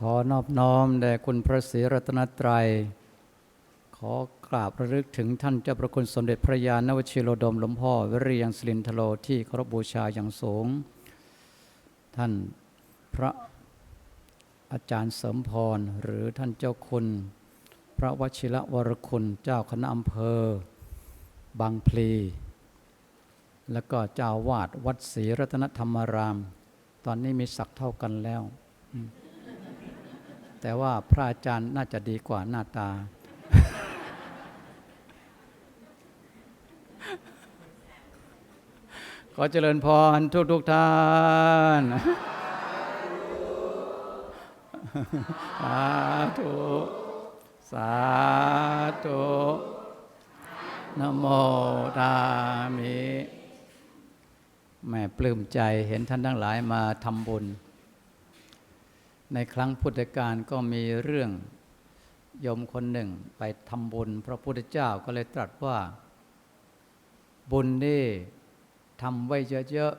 ขอนอบน้อมแด่คุณพระศรีรัตนตรัย ขอกราบระลึกถึงท่านเจ้าประคุณสมเด็จพระยาณวชิโรดมหลวงพ่อวิริยังสลินทโลที่เคารพบูชาอย่างสูง ท่านพระอาจารย์เสริมพร หรือท่านเจ้าคุณ พระวชิระวรคุณเจ้าคณะอำเภอ บางพลี แล้วก็เจ้าวาดวัดศรีรัตนธรรมาราม ตอนนี้มีศักดิ์เท่ากันแล้ว แต่ว่าพระอาจารย์น่าจะดีกว่าหน้าตา ขอเจริญพรทุกทุกท่านสาธุ สาธุนโมตามิแม่ปลื้มใจเห็นท่านทั้งหลายมาทำบุญ ในครั้งพุทธกาลก็มีเรื่องโยมคนหนึ่งไปทำบุญ พระพุทธเจ้าก็เลยตรัสว่า บุญนี่ทำไว้เยอะ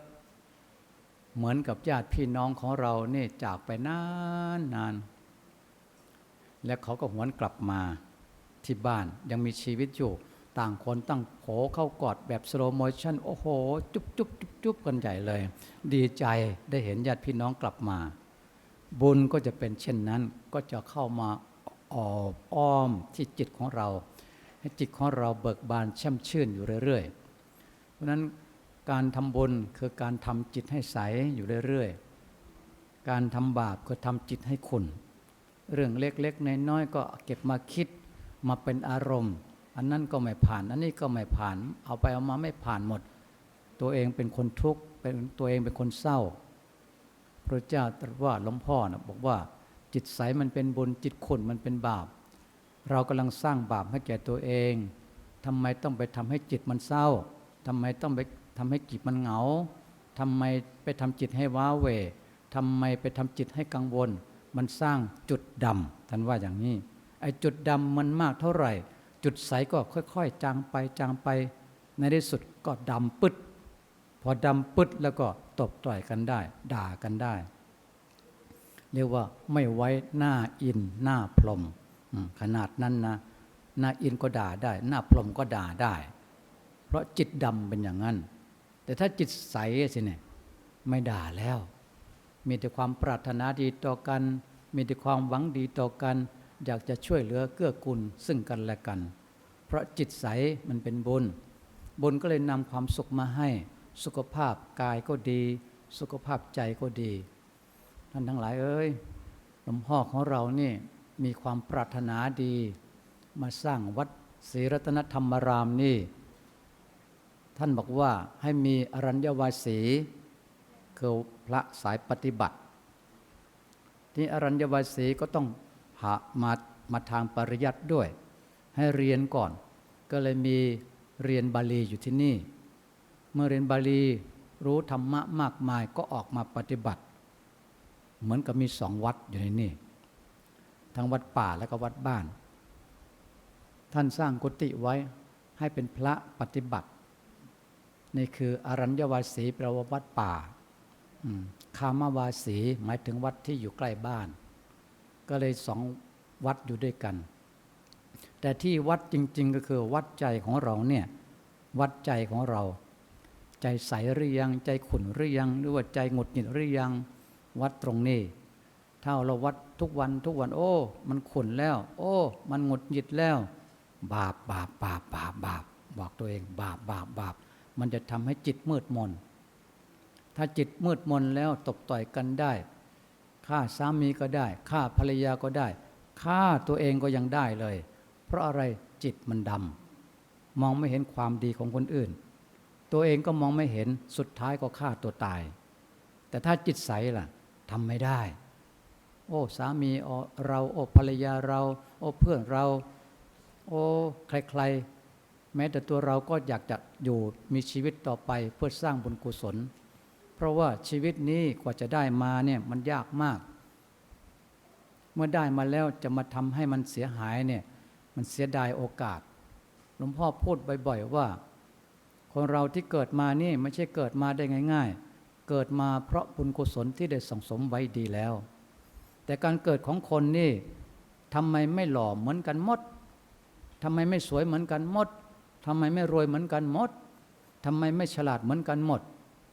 ๆ เหมือนกับญาติพี่น้องของเราเนี่จากไปนานนานๆและเขาก็หวนกลับมาที่บ้านยังมีชีวิตอยู่ ต่างคนตั้งโผเข้ากอดแบบสโลโมชั่นโอ้โห จุ๊บจุ๊บจุ๊บจุ๊บกันใหญ่เลย ดีใจได้เห็นญาติพี่น้องกลับมา บุญก็จะเป็นเช่นนั้น ก็จะเข้ามาออบอ้อมที่จิตของเรา ให้จิตของเราเบิกบานแช่มชื่นอยู่เรื่อยๆ เพราะฉะนั้นการทำบุญคือการทำจิตให้ใสอยู่เรื่อยๆ การทำบาปคือทำจิตให้ขุ่น เรื่องเล็กๆ น้อยๆ ก็เก็บมาคิดมาเป็นอารมณ์ อันนั้นก็ไม่ผ่าน อันนี้ก็ไม่ผ่าน เอาไปเอามาไม่ผ่านหมด ตัวเองเป็นคนทุกข์เป็นตัวเองเป็นคนเศร้า พระเจ้าตรัสว่าหลวงพ่อนะบอกว่าจิตใสมันเป็นบุญจิตขุ่นมันเป็นบาป เรากำลังสร้างบาปให้แก่ตัวเองทำไมต้องไปทำให้จิตมันเศร้าทำไมต้องไปทำให้จิตมันเหงาทำไมไปทำจิตให้ว้าเหวทำไมไปทำจิตให้กังวล มันสร้างจุดดำท่านว่าอย่างนี้ไอ้จุดดำมันมากเท่าไหร่ จุดใสก็ค่อยๆ จางไปจางไป ในที่สุดก็ดำปึ๊ด พอดำปึ๊ดแล้วก็ ตบต่อยกันได้ ด่ากันได้ เรียกว่าไม่ไว้หน้าอินหน้าพรมขนาดนั้นนะหน้าอินก็ด่าได้ หน้าพรมก็ด่าได้ เพราะจิตดำเป็นอย่างนั้น แต่ถ้าจิตใสสิเนี่ยไม่ด่าแล้ว มีแต่ความปรารถนาดีต่อกัน มีแต่ความหวังดีต่อกัน อยากจะช่วยเหลือเกื้อกูลซึ่งกันและกัน เพราะจิตใสมันเป็นบุญบุญก็เลยนำความสุขมาให้ สุขภาพกายก็ดี สุขภาพใจก็ดี ท่านทั้งหลายเอ้ยหลวงพ่อของเรานี่มีความปรารถนาดี มาสร้างวัดศรีรัตนธรรมรามนี่ ท่านบอกว่าให้มีอรัญญวาสีคือพระสายปฏิบัติ ที่อรัญญวาสีก็ต้องหามามาทางปริยัติด้วย ให้เรียนก่อน ก็เลยมีเรียนบาลีอยู่ที่นี่ มื่อเรียนบาลีรู้ธรรมะมากมายก็ออกมาปฏิบัติ เหมือนกับมีสองวัดอยู่ในนี่ ทั้งวัดป่าและก็วัดบ้าน ท่านสร้างกุฏิไว้ให้เป็นพระปฏิบัติ นี่คืออรัญญวาสีแปลว่าวัดป่าคามาวาสีหมายถึงวัดที่อยู่ใกล้บ้าน ก็เลยสองวัดอยู่ด้วยกัน แต่ที่วัดจริง ๆ ก็คือวัดใจของเราเนี่ย วัดใจของเรา ใจใสหรือยัง ใจขุ่นหรือยัง หรือว่าใจหงดหงิดหรือยัง วัดตรงนี้ ถ้าเราวัดทุกวันทุกวันโอ้ มันขุ่นแล้ว โอ้ มันหงดหงิดแล้ว บาปบาปบาปบาปบาปบอกตัวเอง บาปบาปบาปมันจะทำให้จิตมืดมน ถ้าจิตมืดมนแล้วตบต่อยกันได้ฆ่าสามีก็ได้ฆ่าภรรยาก็ได้ฆ่าตัวเองก็ยังได้เลย เพราะอะไรจิตมันดำมองไม่เห็นความดีของคนอื่น ตัวเองก็มองไม่เห็นสุดท้ายก็ฆ่าตัวตาย แต่ถ้าจิตใสล่ะทำไม่ได้ โอ้สามีเราโอ้ภรรยาเรา โอ้เพื่อนเรา โอ้ใครๆ แม้แต่ตัวเราก็อยากจะอยู่มีชีวิตต่อไปเพื่อสร้างบุญกุศล เพราะว่าชีวิตนี้กว่าจะได้มาเนี่ยมันยากมาก เมื่อได้มาแล้วจะมาทำให้มันเสียหายเนี่ยมันเสียดายโอกาสหลวงพ่อพูดบ่อย ๆ ว่า คนเราที่เกิดมานี่ไม่ใช่เกิดมาได้ง่าย ๆ เกิดมาเพราะบุญกุศลที่ได้สั่งสมไว้ดีแล้ว แต่การเกิดของคนนี่ทำไมไม่หล่อเหมือนกันหมดทำไมไม่สวยเหมือนกันหมดทำไมไม่รวยเหมือนกันหมดทำไมไม่ฉลาดเหมือนกันหมด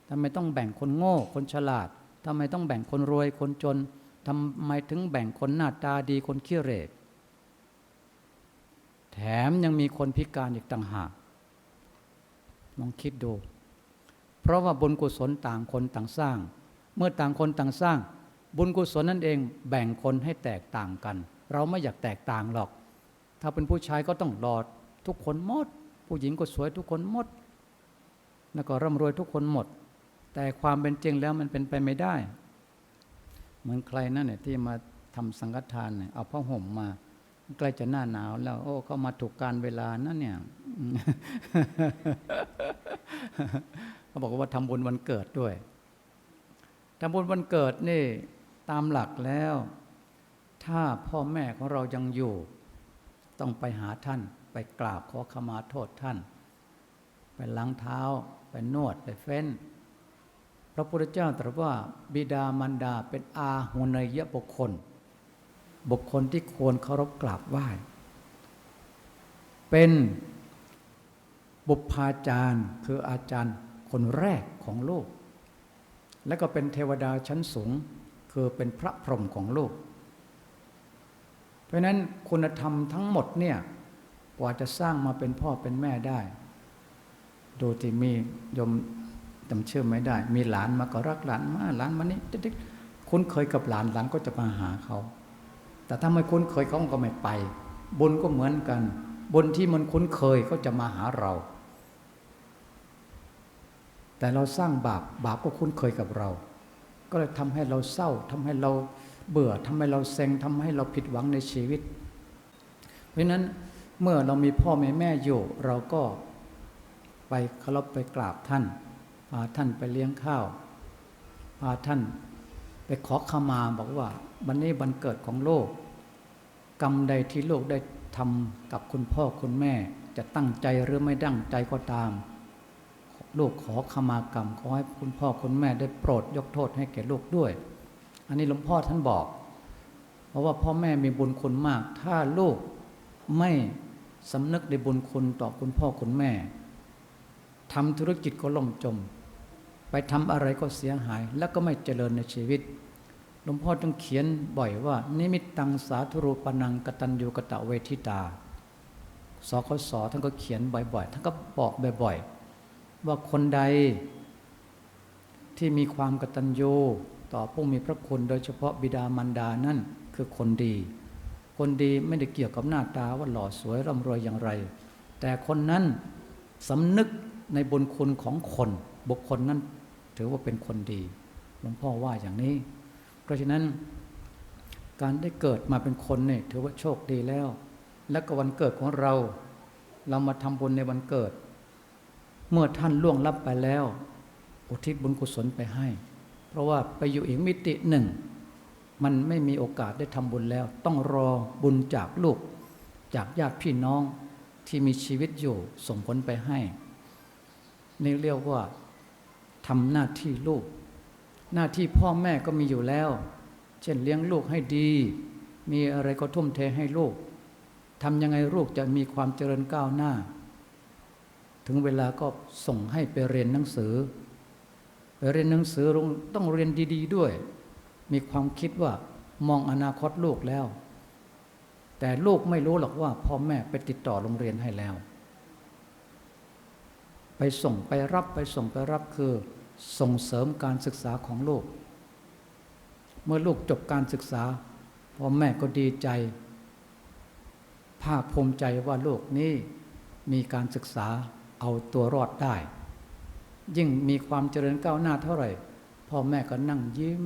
ทำไมต้องแบ่งคนโง่ คนฉลาดทำไมต้องแบ่งคนรวยคนจนทำไมถึงแบ่งคนหน้าตาดีคนขี้เหร่แถมยังมีคนพิการอีกต่างหาก ลองคิดดู เพราะว่าบุญกุศลต่างคนต่างสร้าง เมื่อต่างคนต่างสร้าง บุญกุศลนั่นเองแบ่งคนให้แตกต่างกัน เราไม่อยากแตกต่างหรอก ถ้าเป็นผู้ชายก็ต้องหลอดทุกคนหมด ผู้หญิงก็สวยทุกคนหมด แล้วก็ร่ำรวยทุกคนหมด แต่ความเป็นจริงแล้วมันเป็นไปไม่ได้ เหมือนใครนั่นเนี่ยที่มาทำสังฆทานเนี่ยเอาผ้าห่มมา ใกล้จะหน้าหนาวแล้ว โอ้เขามาถูกการเวลานั่นเนี่ย เขาบอกว่าทำบุญวันเกิดด้วยทำบุญวันเกิดนี่ตามหลักแล้ว ถ้าพ่อแม่ของเรายังอยู่ ต้องไปหาท่าน ไปกราบขอขมาโทษท่าน ไปล้างเท้า ไปนวดไปเฟ้น พระพุทธเจ้าตรัสว่าบิดามารดาเป็นอาหุเนยบุคคล บุคคลที่ควรเคารพกราบไหว้เป็น บุพาจารย์คืออาจารย์คนแรกของโลก และก็เป็นเทวดาชั้นสูงคือเป็นพระพรหมของโลก เพราะนั้นคุณธรรมทั้งหมดเนี่ยกว่าจะสร้างมาเป็นพ่อเป็นแม่ได้ โดยที่มียมจำเชื่อไม่ได้ มีหลานมาก็รักหลานมาหลานมานี่ติ๊กๆคุ้นเคยกับหลานหลานก็จะมาหาเขา แต่ถ้าไม่คุ้นเคยเขาก็ไม่ไป บุญก็เหมือนกัน บุญที่มันคุ้นเคยเขาจะมาหาเรา แต่เราสร้างบาปบาปก็คุ้นเคยกับเรา ก็เลยทำให้เราเศร้าทำให้เราเบื่อทำให้เราเซ็งทำให้เราผิดหวังในชีวิต เพราะนั้นเมื่อเรามีพ่อแม่แม่อยู่ เราก็ไปเคารพไปกราบท่านพาท่านไปเลี้ยงข้าวพาท่านไปขอขมาบอกว่าวันนี้วันเกิดของโลก กรรมใดที่โลกได้ทำกับคุณพ่อคุณแม่จะตั้งใจหรือไม่ตั้งใจก็ตาม ลูกขอขมากรรมขอให้คุณพ่อคุณแม่ได้โปรดยกโทษให้แก่ลูกด้วย อันนี้หลวงพ่อท่านบอก เพราะว่าพ่อแม่มีบุญคุณมาก ถ้าลูกไม่สำนึกในบุญคุณต่อคุณพ่อคุณแม่ทำธุรกิจก็ล่มจม ไปทำอะไรก็เสียหาย แล้วก็ไม่เจริญในชีวิตหลวงพ่อต้องเขียนบ่อยว่า นิมิตตังสาธุรูปนังกตัญญูกะตะเวทิตาสคสท่านก็เขียนบ่อยๆ ท่านก็บอกบ่อยๆ ว่าคนใดที่มีความกตัญญูต่อผู้มีพระคุณโดยเฉพาะบิดามารดานั่นคือคนดี คนดีไม่ได้เกี่ยวกับหน้าตาว่าหล่อสวยร่ำรวยอย่างไร แต่คนนั้นสำนึกในบุญคุณของคนบุคคลนั้นถือว่าเป็นคนดีหลวงพ่อว่าอย่างนี้ เพราะฉะนั้นการได้เกิดมาเป็นคนเนี่ยถือว่าโชคดีแล้ว และก็วันเกิดของเรา เรามาทำบุญในวันเกิด เมื่อท่านล่วงลับไปแล้ว อุทิศบุญกุศลไปให้ เพราะว่าไปอยู่อีกมิติหนึ่ง มันไม่มีโอกาสได้ทำบุญแล้ว ต้องรอบุญจากลูก จากญาติพี่น้องที่มีชีวิตอยู่ส่งผลไปให้ นี่เรียกว่าทำหน้าที่ลูก หน้าที่พ่อแม่ก็มีอยู่แล้ว เช่นเลี้ยงลูกให้ดี มีอะไรก็ทุ่มเทให้ลูกทำยังไงลูกจะมีความเจริญก้าวหน้า ถึงเวลาก็ส่งให้ไปเรียนหนังสือ ไปเรียนหนังสือต้องเรียนดี ๆ ด้วย มีความคิดว่ามองอนาคตลูกแล้ว แต่ลูกไม่รู้หรอกว่าพ่อแม่ไปติดต่อโรงเรียนให้แล้ว ไปส่งไปรับไปส่งไปรับคือส่งเสริมการศึกษาของลูก เมื่อลูกจบการศึกษาพ่อแม่ก็ดีใจ ภาคภูมิใจว่าลูกนี้มีการศึกษา เอาตัวรอดได้ ยิ่งมีความเจริญก้าวหน้าเท่าไหร่พ่อแม่ก็นั่งยิ้ม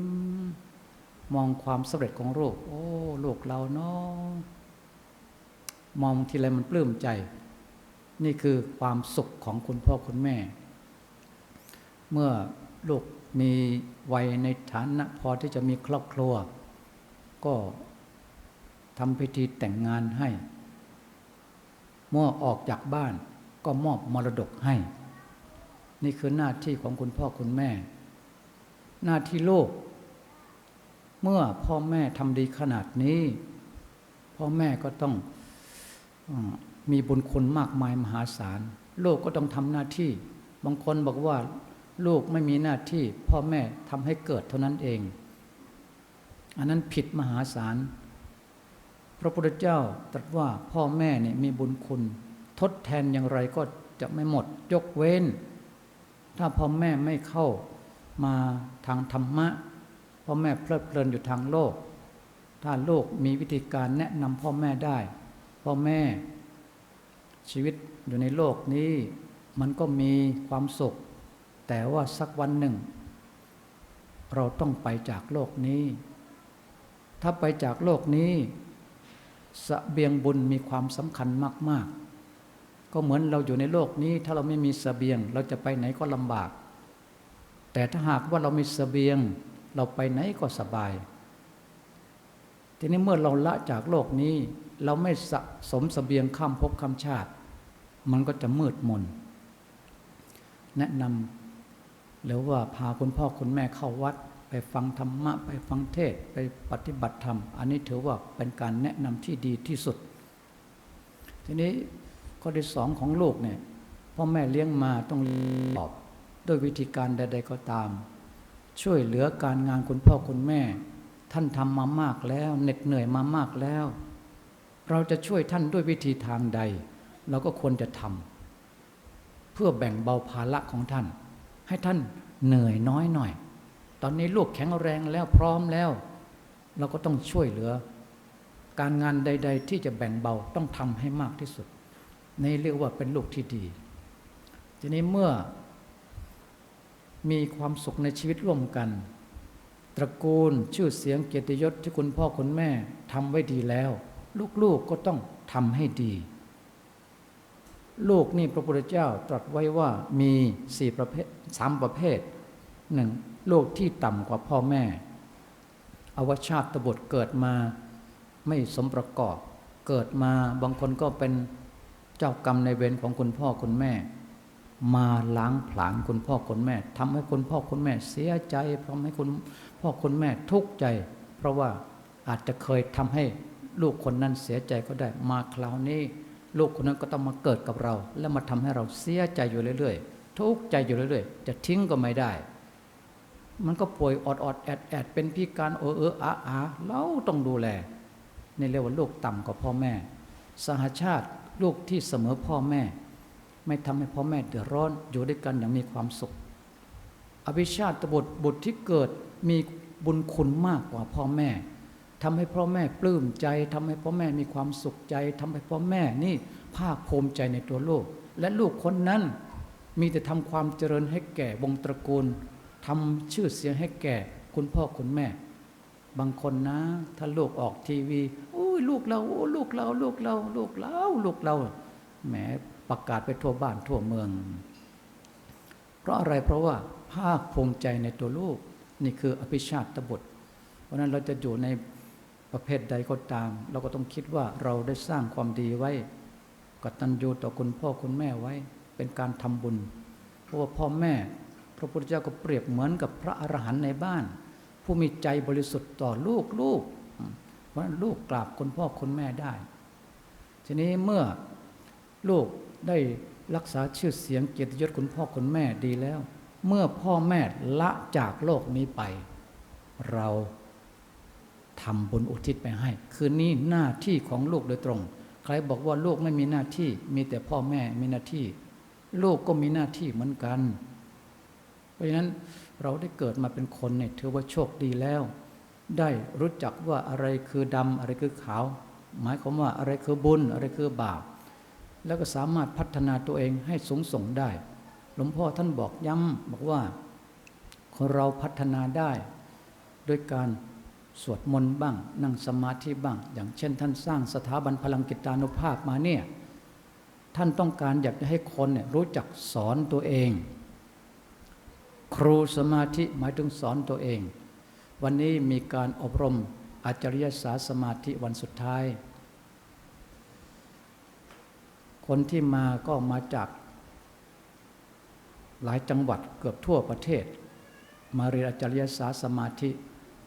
มองความสำเร็จของลูก โอ้ลูกเราเนาะมองทีไรมันปลื้มใจ นี่คือความสุขของคุณพ่อคุณแม่ เมื่อลูกมีวัยในฐานะพอที่จะมีครอบครัว ก็ทำพิธีแต่งงานให้ เมื่อออกจากบ้าน ก็มอบมรดกให้ นี่คือหน้าที่ของคุณพ่อคุณแม่ หน้าที่ลูกเมื่อพ่อแม่ทำดีขนาดนี้ พ่อแม่ก็ต้องอมมีบุญคุณมากมายมหาศาลลูกก็ต้องทำหน้าที่ บางคนบอกว่า ลูกไม่มีหน้าที่ พ่อแม่ทำให้เกิดเท่านั้นเอง อันนั้นผิดมหาศาล พระพุทธเจ้าตรัสว่าพ่อแม่เนี่ยมีบุญคุณ ทดแทนอย่างไรก็จะไม่หมด ยกเว้น ถ้าพ่อแม่ไม่เข้ามาทางธรรมะพ่อแม่เพลิดเพลินอยู่ทางโลก ถ้าโลกมีวิธีการแนะนำพ่อแม่ได้ พ่อแม่ ชีวิตอยู่ในโลกนี้มันก็มีความสุข แต่ว่าสักวันหนึ่ง เราต้องไปจากโลกนี้ ถ้าไปจากโลกนี้สเบียงบุญมีความสำคัญมาก ๆ ก็เหมือนเราอยู่ในโลกนี้ ถ้าเราไม่มีสเสบียง เราจะไปไหนก็ลำบาก แต่ถ้าหากว่าเรามีสเสบียง เราไปไหนก็สบาย ทีนี้เมื่อเราละจากโลกนี้ เราไม่สะสมสเสบียงข้ามภพข้ามชาติ มันก็จะมืดมน แนะนำหรือว่าพาคุณพ่อคุณแม่เข้าวัด ไปฟังธรรมะ ไปฟังเทศ ไปปฏิบัติธรรม อันนี้ถือว่าเป็นการแนะนำที่ดีที่สุด ทีนี้ ข้อที่สองของลูกเนี่ยพ่อแม่เลี้ยงมาต้องตอบด้วยวิธีการใด ๆก็ตาม ช่วยเหลือการงานคุณพ่อคุณแม่ ท่านทำมามากแล้วเหน็ดเหนื่อยมามากแล้ว เราจะช่วยท่านด้วยวิธีทางใด เราก็ควรจะทำเพื่อแบ่งเบาภาระของท่าน ให้ท่านเหนื่อยน้อยหน่อย ตอนนี้ลูกแข็งแรงแล้วพร้อมแล้ว เราก็ต้องช่วยเหลือ การงานใด ๆ ที่จะแบ่งเบาต้องทำให้มากที่สุด นี่เรียกว่าเป็นลูกที่ดี ทีนี้เมื่อมีความสุขในชีวิตร่วมกัน ตระกูลชื่อเสียงเกียรติยศที่คุณพ่อคุณแม่ทำไว้ดีแล้ว ลูกๆก็ต้องทำให้ดี ลูกนี่พระพุทธเจ้าตรัสไว้ว่ามีสี่ประเภทสามประเภทหนึ่งลูกที่ต่ำกว่าพ่อแม่ อวชาติบุตรเกิดมาไม่สมประกอบ เกิดมาบางคนก็เป็น เจ้ากรรมในเวรของคุณพ่อคุณแม่ มาล้างผลาญคุณพ่อคุณแม่ทำให้คุณพ่อคุณแม่เสียใจทำให้คุณพ่อคุณแม่ทุกข์ใจ เพราะว่าอาจจะเคยทำให้ลูกคนนั้นเสียใจก็ได้มาคราวนี้ ลูกคนนั้นก็ต้องมาเกิดกับเรา แล้วมาทำให้เราเสียใจอยู่เรื่อยๆ ทุกข์ใจอยู่เรื่อยๆ จะทิ้งก็ไม่ได้ มันก็ป่วยอดอดๆแอดแอดเป็นพิการเออเอออาอาเราต้องดูแล ในเรียกว่าลูกต่ำกว่าพ่อแม่ สหชาติ ลูกที่เสมอพ่อแม่ ไม่ทำให้พ่อแม่เดือดร้อนอยู่ด้วยกันอย่างมีความสุข อภิชาติบุตรบุตรที่เกิดมีบุญคุณมากกว่าพ่อแม่ทำให้พ่อแม่ปลื้มใจทำให้พ่อแม่มีความสุขใจทำให้พ่อแม่นี่ภาคภูมิใจในตัวลูก และลูกคนนั้นมีแต่ทำความเจริญให้แก่วงตระกูลทำชื่อเสียงให้แก่คุณพ่อคุณแม่ บางคนนะ ถ้าลูกออกทีวีโอ้ ยลูกเราโอ้ลูกเรา ลูกเรา ลูกเราลูกเราแหมประกาศไปทั่วบ้านทั่วเมือง เพราะอะไรเพราะว่าภาคภูมิใจในตัวลูกนี่คืออภิชาติบุตร เพราะนั้นเราจะอยู่ในประเภทใดก็ตาม เราก็ต้องคิดว่าเราได้สร้างความดีไว้กตัญญูต่อคุณพ่อคุณแม่ไว้ เป็นการทำบุญ เพราะว่าพ่อแม่ พระพุทธเจ้าก็เปรียบเหมือนกับพระอรหันต์ในบ้าน ผู้มีใจบริสุทธิ์ต่อลูกลูก เพราะลูกกราบคุณพ่อคุณแม่ได้ ทีนี้เมื่อลูกได้รักษาชื่อเสียงเกียรติยศคุณพ่อคุณแม่ดีแล้ว เมื่อพ่อแม่ละจากโลกนี้ไป เราทำบุญอุทิศไปให้ คือนี่หน้าที่ของลูกโดยตรง ใครบอกว่าลูกไม่มีหน้าที่มีแต่พ่อแม่มีหน้าที่ ลูกก็มีหน้าที่เหมือนกัน เพราะฉะนั้นเราได้เกิดมาเป็นคนเนี่ยถือว่าโชคดีแล้ว ได้รู้จักว่าอะไรคือดำอะไรคือขาว หมายความว่าอะไรคือบุญอะไรคือบาป แล้วก็สามารถพัฒนาตัวเองให้สูงส่งได้ หลวงพ่อท่านบอกย้ำบอกว่าคนเราพัฒนาได้ ด้วยการสวดมนต์บ้าง นั่งสมาธิบ้าง อย่างเช่น ท่านสร้างสถาบันพลังกิตานุภาพมาเนี่ยท่านต้องการอยากจะให้คนเนี่ยรู้จักสอนตัวเอง ครูสมาธิหมายถึงสอนตัวเอง วันนี้มีการอบรมอาจริยศาสมาธิวันสุดท้าย คนที่มาก็มาจากหลายจังหวัดเกือบทั่วประเทศ มาเรียนอาจารยศาสตร์สมาธิ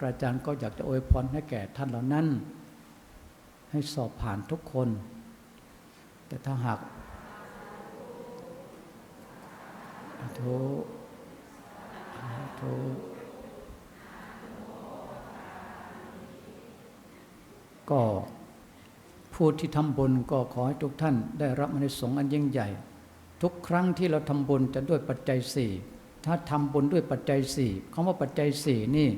อาจารย์ก็อยากจะอวยพรให้แก่ท่านเหล่านั้น ให้สอบผ่านทุกคน แต่ถ้าหากทุทุ ก็ผู้ที่ทำบุญก็ขอให้ทุกท่านได้รับอนิสงส์อันยิ่งใหญ่ ทุกครั้งที่เราทำบุญจะด้วยปัจจัยสี่ถ้าทำบุญด้วยปัจจัยสี่คำว่าปัจจัยสี่นี่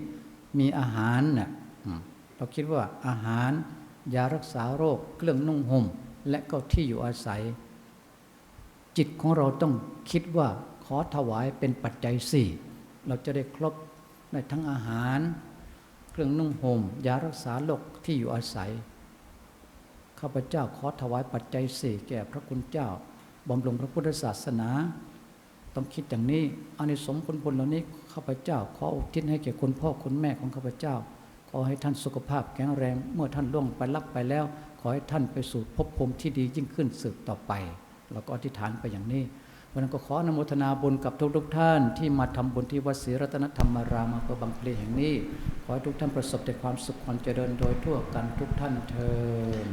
มีอาหารน่ะเราคิดว่าอาหาร ยารักษาโรคเครื่องนุ่งห่ม และก็ที่อยู่อาศัย จิตของเราต้องคิดว่าขอถวายเป็นปัจจัยสี่เราจะได้ครบในทั้งอาหาร เครื่องนุ่งห่มยารักษาโรคที่อยู่อาศัย ข้าพเจ้าขอถวายปัจจัยสี่แก่พระคุณเจ้าบำรุงพระพุทธศาสนา ต้องคิดอย่างนี้อานิสงส์ผลบุญเหล่านี้ข้าพเจ้า ขออุทิศให้แก่คุณพ่อคุณแม่ของข้าพเจ้า ขอให้ท่านสุขภาพแข็งแรง เมื่อท่านล่วงไปลับไปแล้ว ขอให้ท่านไปสู่ภพภูมิที่ดียิ่งขึ้นสืบต่อไปเราก็อธิษฐานไปอย่างนี้ วันนั้นก็ขออนุโมทนาบุญกับทุกทุกท่านที่มาทำบุญที่วัดศรีรัตนธรรมารามอำเภอบางพลีแห่งนี้ ขอให้ทุกท่านประสบแต่ความสุขความเจริญโดยทั่วกันทุกท่านเทอญ